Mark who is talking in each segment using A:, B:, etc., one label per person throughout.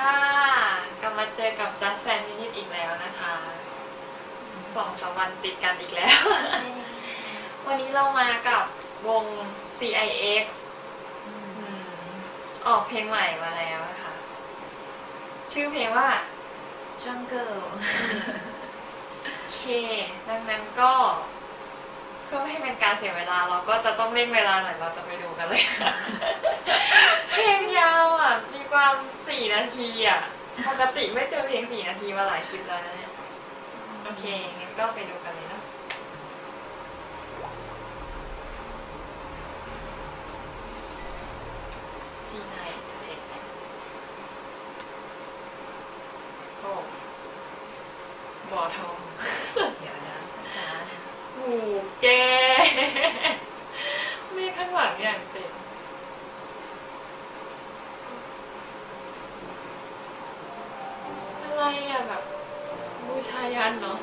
A: ค่ะกลับมาเจอกับ Just Fan Minute อีกแล้วนะคะสองสามวันติดกันอีกแล้ว วันนี้เรามากับวง CIX อืมออกเพลงใหม่มาแล้วนะคะ ชื่อเพลงว่า
B: Jungle
A: เค ดังนั้นก็ เพื่อไม่ให้เป็นการเสียเวลาเราก็จะต้องเร่งเวลาหน่อยเราจะไปดูกันเลยค่ะ เพลงยาวอะ มีความสี่นาทีอะ ปกติไม่เจอเพลงสี่นาทีมาหลายคลิปแล้วนะเนี่ย โอเคงั้นก็ไปดูกันเลยเนาะ ซีไนจะเสร็จแล้วโอ้บ่อทอง
B: เดี๋ยวนะภาษา
A: หูแก ไม่ข้างหลังอย่างเจ๋งอะไรอะแบบบูชายันเนาะ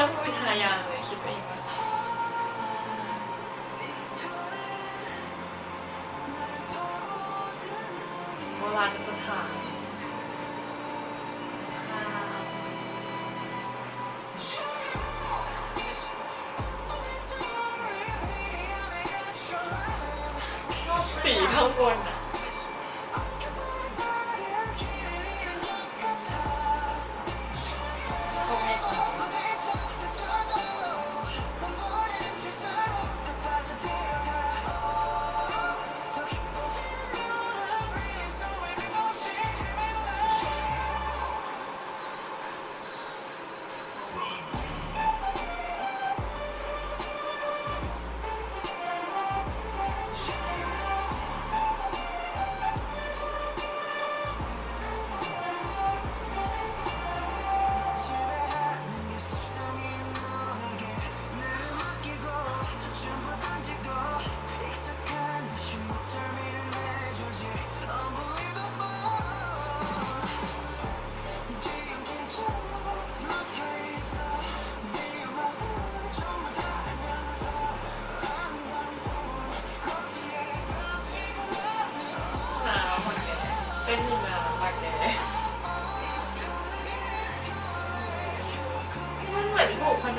A: เหมือนเครื่องบูชายันเลยคิดไปเองว่าโบราณสถานสีข้างบนอะ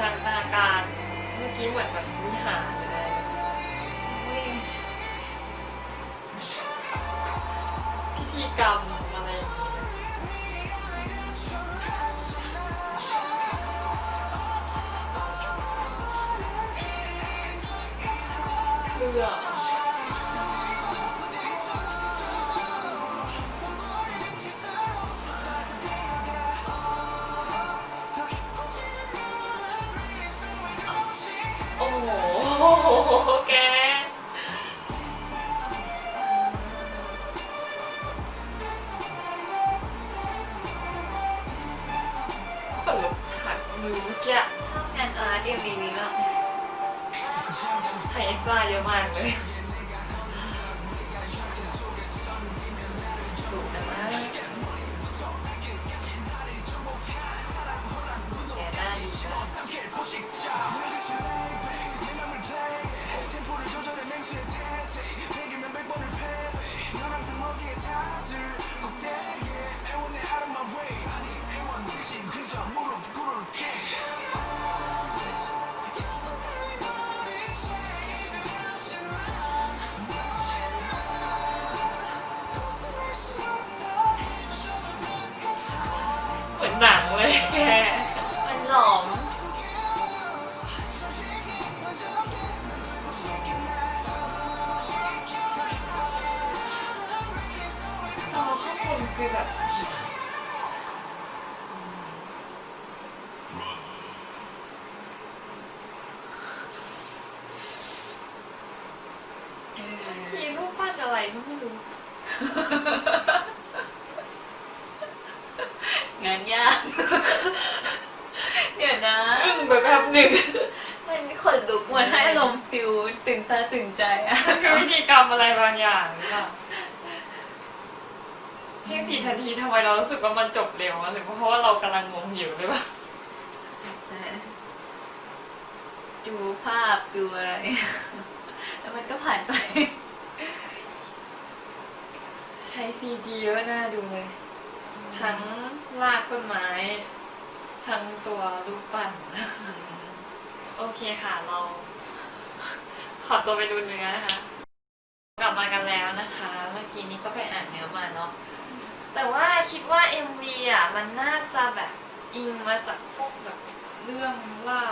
A: ถูกพันธนาการ เมื่อกี้เหมือนแบบวิหารเลย
B: วิ่ง
A: พิธีกรรม โห ก็ไม่รู้
B: งานยาก เดี๋ยวนะ
A: อึ้งไปแป๊บหนึ่ง
B: มันขนลุกเหมือนให้อารมณ์ฟิลตื่นตาตื่นใจอะ
A: มันคือพิธีกรรมอะไรบางอย่างหรือเปล่าเพียงสี่นาทีทำไมเรารู้สึกว่ามันจบเร็วอะหรือเพราะว่าเรากำลังงงอยู่หรือเปล่า
B: อาจจะดูภาพดูอะไร แล้วมันก็ผ่านไป
A: ใช้ซีจีเยอะน่าดูเลย ทั้งลากต้นไม้ ทั้งตัวรูปปั้นโอเคค่ะเรา ขอตัวไปดูเนื้อนะคะ กลับมากันแล้วนะคะ เมื่อกี้นี้ก็ไปอ่านเนื้อมาเนาะแต่ว่าคิดว่า MV อะมันน่าจะแบบอิงมาจากพวกแบบเรื่องเล่า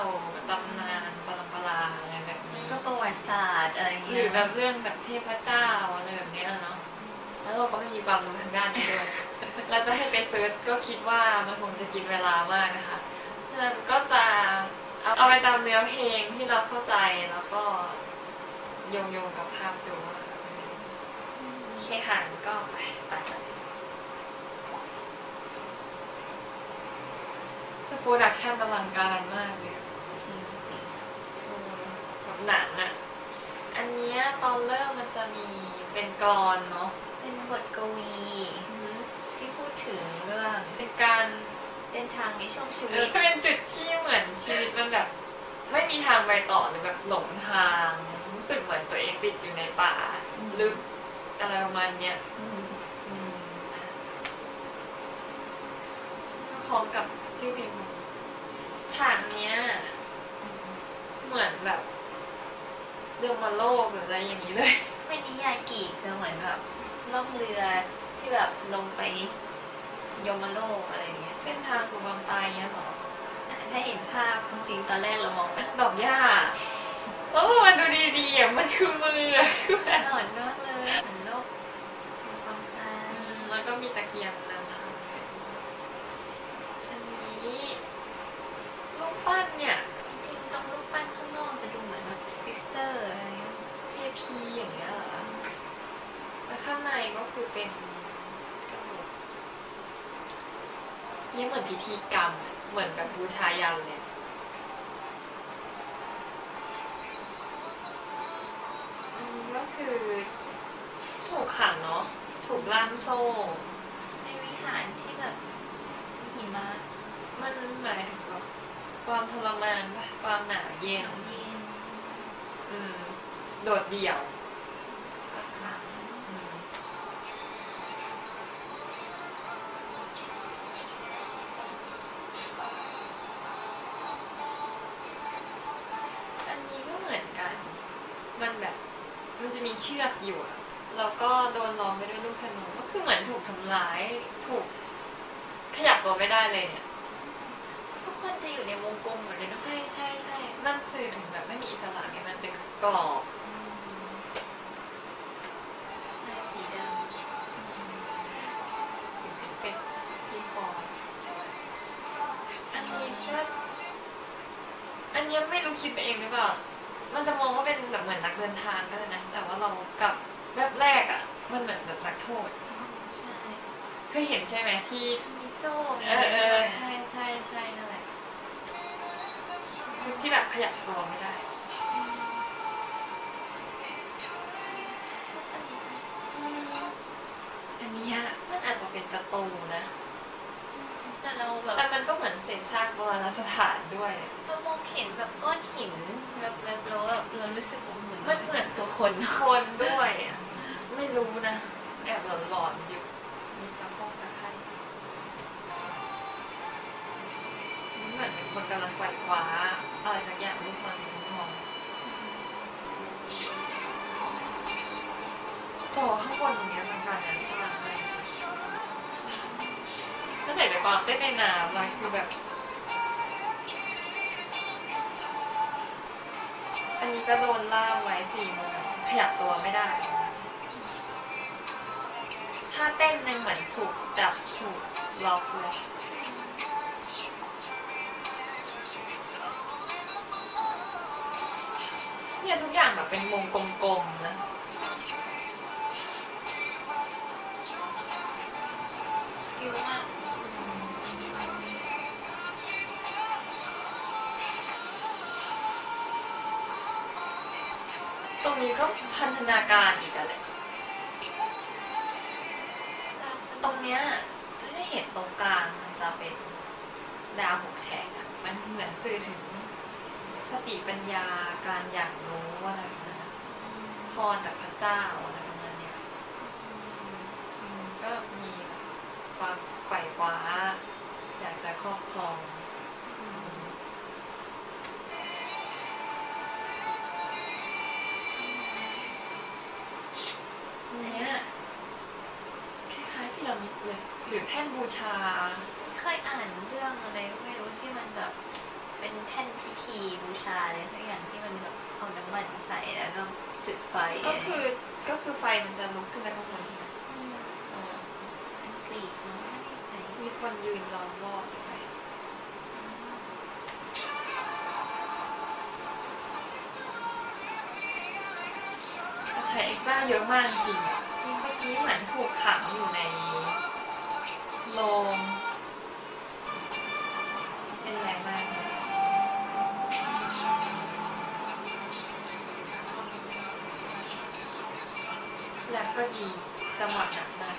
A: ตำนานปรำปราอะไรแบบนี้
B: ก็ประวัติศาสตร์อะไรอย่าง
A: ห
B: เงี้ย
A: รือแบบเรื่องแบบเทพเจ้าอะไรแบบเนี้ยเนาะ แล้วเราก็ไม่มีความรู้ทางด้านนี้ด้วย เราจะให้ไปเซิร์ชก็คิดว่ามันคงจะกินเวลามากนะคะฉะนั้นก็จะเอาเอาไปตามเนื้อเพลงที่เราเข้าใจแล้วก็โยงโยงๆกับภาพดูว่าเป็นยังไงโอเคค่ะก็ไปไปกันแต่โปรดักชันอลังการมากเลยอะ
B: จริง
A: เออแบบหนังอะอันเนี้ยตอนเริ่มมันจะมีเป็นกรอนเนาะ
B: ๆเป็นบทกวี ที่พูดถึงเรื่อง
A: เป็นการ
B: เดินทางในช่วงชี
A: เอ
B: วิ
A: อ
B: ต
A: เป็นจุดที่เหมือนชีวิตมันแบบไม่มีทางไปต่อหรือแบบหลงทางรู้สึกเหมือนตัวเองติดอยู่ในป่าลึกอะไรประมาณเนี้ย
B: อืม
A: อืมนะก็คล้องกับชื่อเพลงนี้ฉากเนี้ย เหมือนแบบเรื่องมาโลกหรืออะไรอย่างนี้เลย
B: ไม่นิยายกีกจะเหมือนแบบล่องเรือ ที่แบบลงไปยมโลกอะไรอย่างเงี้ย
A: เส้นทางของความตายเนี้ยเหรอ
B: ถ้าเห็นภาพจริงๆตอนแรกเรามองแบบ
A: ดอกหญ้าแล้วพอมันดูดีๆอะมันคือมืออะคือแบบ
B: หลอนมากเลยเหมือนโลกเป็นความตาย
A: อืมแล้วก็มีตะเกียงนำทางอันนี้รูปปั้นเนี่ย
B: จริงๆตรงรูปปั้นข้างนอกจะดูเหมือนแบบซิสเตอร์อะไรเงี้ย
A: เทพีอย่างเงี้ยเหรอแล้วข้างในก็คือเป็นกระโหลกเนี่ยเหมือนพิธีกรรมอะเหมือนแบบบูชายันเลย อันนี้ก็คือถูกขังเนาะ ถูกล่ามโซ่
B: ในวิหารที่แบบมีหิมะ
A: มันหมายถึงแบบความทรมานปะความหนาวเย็น
B: หนาวเย็น
A: อืม โดดเดี่ยว เชือกอยู่อะแล้วก็โดนล้อมไปด้วยลูกขนุนก็คือเหมือนถูกทำร้ายถูกขยับตัวไม่ได้เลยเนี่ย
B: ทุกคนจะอยู่ในวงกลมหมดเลยเนอะ
A: ใช่ใช่ใช่มันสื่อถึงแบบไม่มีอิสระไงมันเป็นกรอบ
B: ใช่สีด
A: เป็นที่คออันนี้ก็อันนี้ไม่รู้คิดไปเองหรือเปล่า มันจะมองว่าเป็นแบบเหมือนนักเดินทางก็ได้นะ แต่ว่าเรากลับแบบแรกอะ มันเหมือนแบบนักโทษำ
B: ใช่
A: เคยเห็นใช่ไหมที่
B: มีโซ่มี
A: เอ
B: อะไร
A: อเอ
B: ด้
A: อ
B: วย
A: ใช่ใช่ใช่นั่นแหละชุดที่แบบขยับตัวไม่ได้
B: ชอบอันนี้
A: อันเนี้ยมันอาจจะเป็นการะตูนนะ
B: แต่เราแบบ
A: แต่มันก็เหมือนเศษซากโบราณสถานด้วย
B: เรามองเห็นแบบก้อนหิน แบบแบบเราแบบเรารู้สึกว่าเหมือน
A: มันเหมือน
B: ตัวคน
A: คนด้วยอะไม่รู้นะแอบหลอนๆอยู่มีตะโพกตะไคร่เหมือนเป็นคนกำลังไขว่คว้าอะไรสักอย่างลูกทองสีทองจอข้างบนตรงเนี้ยมันการงานสร้างมากตั้งแต่เดี๋ยวก่อนเต้นในน้ำเลยคือแบบ ก็โดนล่ามไว้สี่โมงขยับตัวไม่ได้ ถ้าเต้นยังเหมือนถูกจับถูกล็อกเลยเนี่ยทุกอย่างแบบเป็นวงกลมๆนะ พันธนาการอีกอะไรตรงเนี้ยถ้าได้เห็นตรงกลางมันจะเป็นดาวหกแฉกอะมันเหมือนสื่อถึงสติปัญญาการอย่างรู้อะไรนะพรจากพระเจ้าอะไรประมาณเนี้ยก็มีแบบความไกว่คว้าอยากจะครอบครอง รือแท่นบูชา
B: เคยอ่านเรื่องอะไรก็ไม่รู้ที่มันแบบ เป็นแท่นพิธีบูชาอะไรสักอย่างที่มันแบบเอาน้ำมันใส่แล้วก็จุดไฟ
A: ก็คือก็คือไฟมันจะลุกขึ้นไปข้างบนใช่ไหม
B: ม
A: อ๋อ
B: เป็นกรีกมั้งไม่แน่ใจ
A: มีคนยืนล้อมรอบไปใช้เอ็กซ์ตร้าเยอะมากจริงๆอะซึ่งเมื่อกี้เหมือนถูกขังอยู่ใน โรงเป็นแรงมากเลยแล้วก็ดีจังหวะหนักมาก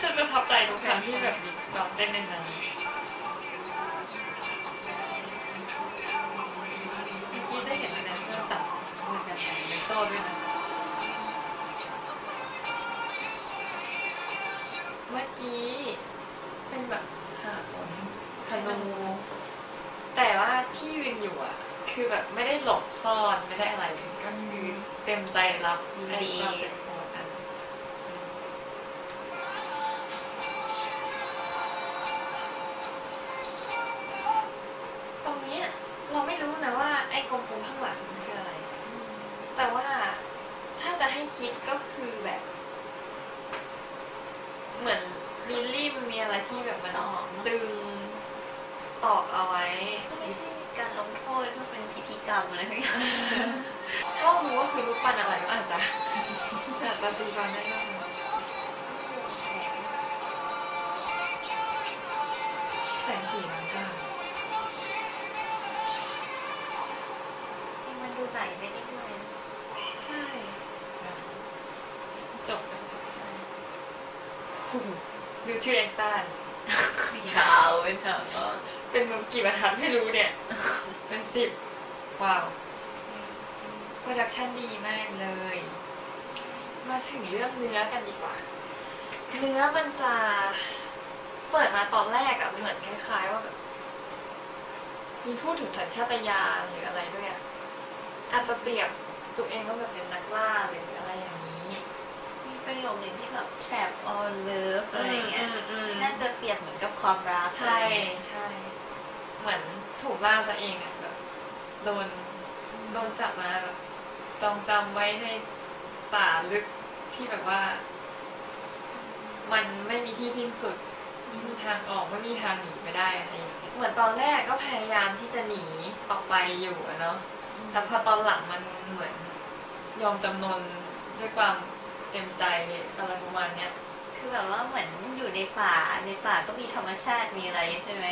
A: ฉันประทับใจทุกครั้งที่แบบมีแบบเต้นในนั้น อย่างเลโซ่ด้วยนะเมื่อกี้ เป็นแบบหาฝนธนู แต่ว่าที่ยืนอยู่อะ คือแบบไม่ได้หลบซ่อนไม่ได้อะไรเลยก็คือเต็มใจรับไอ้ความเจ็บ เป็
B: นพิธีกรรมอะไรสักอย่าง
A: ก็รู้ว่าคือรูปปั้นอะไรก็อาจจะอาจจะตีความได้ก็ได้แสงสีน้ำตาล
B: นี่มันดูไหลไปเรื่อย
A: ใช่จบกัน
B: ๆใช่
A: ดูชื่อเอ็กต้าดิ
B: ยาวเป็นทางก็
A: เป็นกี่บรรทัดไม่รู้เนี่ย เป็นสิบ ว้าวโปรดักชันดีมากเลย มาถึงเรื่องเนื้อกันดีกว่า เนื้อมันจะเปิดมาตอนแรกอะเหมือนคล้ายๆว่าแบบมีพูดถึงสัญชาตญาณหรืออะไรด้วยอะอาจจะเปรียบตัวเองว่าแบบเป็นนักล่าหรืออะไรอย่างนี้
B: มีประโยคหนึ่งที่แบบ trap on love อะไรเงี้ย
A: มอืม
B: น่าจะเปรียบเหมือนกับความรัก
A: ใช่ใช่ เหมือนถูกล่าซะเองอะแบบ โดนโดนจับมาแบบจองจำไว้ในป่าลึกที่แบบว่า มันไม่มีที่สิ้นสุดไม่มีทางออกไม่มีทางหนีไปได้อะไรอย่างเงี้ยเหมือนตอนแรกก็พยายามที่จะหนีออกไปอยู่อะเนาะแต่พอตอนหลังมันเหมือนยอมจำนนด้วยความเต็มใจอะไรประมาณเนี้ย
B: คือแบบว่าเหมือนอยู่ในป่าในป่าก็มีธรรมชาติมีอะไรใช่ไหม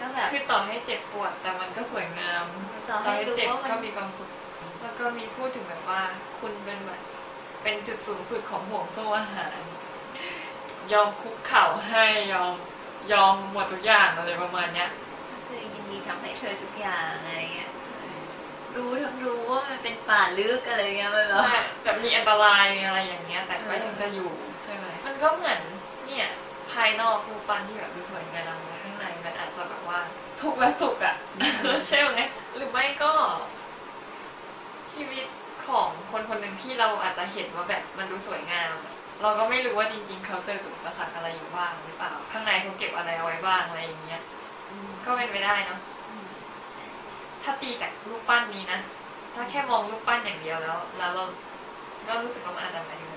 B: ก็แบบ
A: คือต่อให้เจ็บปวดแต่มันก็สวยงาม
B: ต่อให้รู้
A: เจ็บ
B: ว่ามัน
A: ก็มีความสุข แล้วก็มีพูดถึงแบบว่า คุณเป็นแบบเป็นจุดสูงสุดของห่วงโซ่อาหาร ยอมคุกเข่าให้ยอมยอมหมดทุกอย่างอะไรประมาณเนี้ย
B: ก็คือยินดีทำให้เธอทุกอย่างอะไรเงี้ยรู้ทั้งรู้ว่ามันเป็นป่าลึกอะไรเงี้ยมันแบบ
A: ใช่แบบมีอันตรายอะไรอย่างเงี้ย แต่ก็ยังจะอยู่ใช่ไหมมันก็เหมือนเนี่ยภายนอกรูปปั้นที่แบบดูสวยงาม ว่าทุกข์และสุขอะใช่ไหมหรือไม่ก็ ชีวิตของคนคนหนึ่งที่เราอาจจะเห็นว่าแบบมันดูสวยงาม เราก็ไม่รู้ว่าจริง ๆ เขาเจอกับอุปสรรคอะไรอยู่บ้างหรือเปล่า ข้างในเขาเก็บอะไรเอาไว้บ้างอะไรอย่างเงี้ยก็เป็นไปได้เนาะถ้าตีจากรูปปั้นนี้นะถ้าแค่มองรูปปั้นอย่างเดียวแล้ว แล้วเราก็รู้สึกว่ามันอาจจะหมายถึง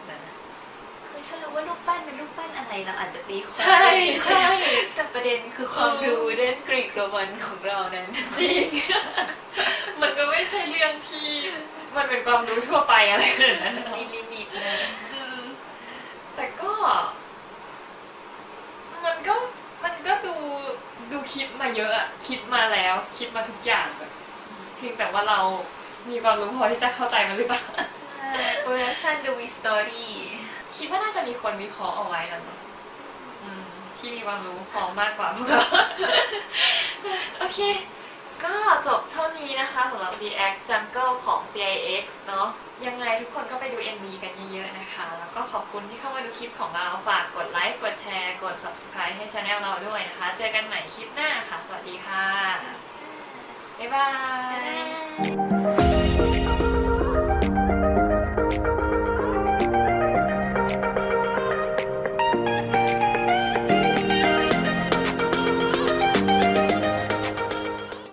B: ถ้ารู้ว่ารูปปั้นเป็นรูปปั้นอะไรเราอาจจะตีความ
A: ใช่ใช่
B: แต่ประเด็นคือความรู้เรื่องกรีกโรมันของเรานั้น
A: จริง มันก็ไม่ใช่เรื่องที่ มันเป็นความรู้ทั่วไปอะไรแบบนั้นเนอะ
B: มีลิมิตเลย
A: แต่ก็ มันก็มันก็ดูดูคิดมาเยอะอะคิดมาแล้ว คิดมาทุกอย่างแบบเพียงแต่ว่าเรามีความรู้พอที่จะเข้าใจมันหรือเปล่า
B: ใช่โปรดั กชันดูมีสตอรี่
A: คิดว่าน่าจะมีคนวิเคราะห์เอาไว้นะเนอะอืมที่มีความรู้พอมากกว่าพวกเรา โอเค ก็จบเท่านี้นะคะสำหรับ React Jungle ของ CIX เนาะยังไงทุกคนก็ไปดู MV กันเยอะๆนะคะ แล้วก็ขอบคุณที่เข้ามาดูคลิปของเรา ฝากกดไลค์ กดแชร์ กด Subscribe ให้ channel เราด้วยนะคะ เจอกันใหม่คลิปหน้าค่ะ สวัสดีค่ะ บ๊ายบา
B: บ๊าย
A: ย
B: บาย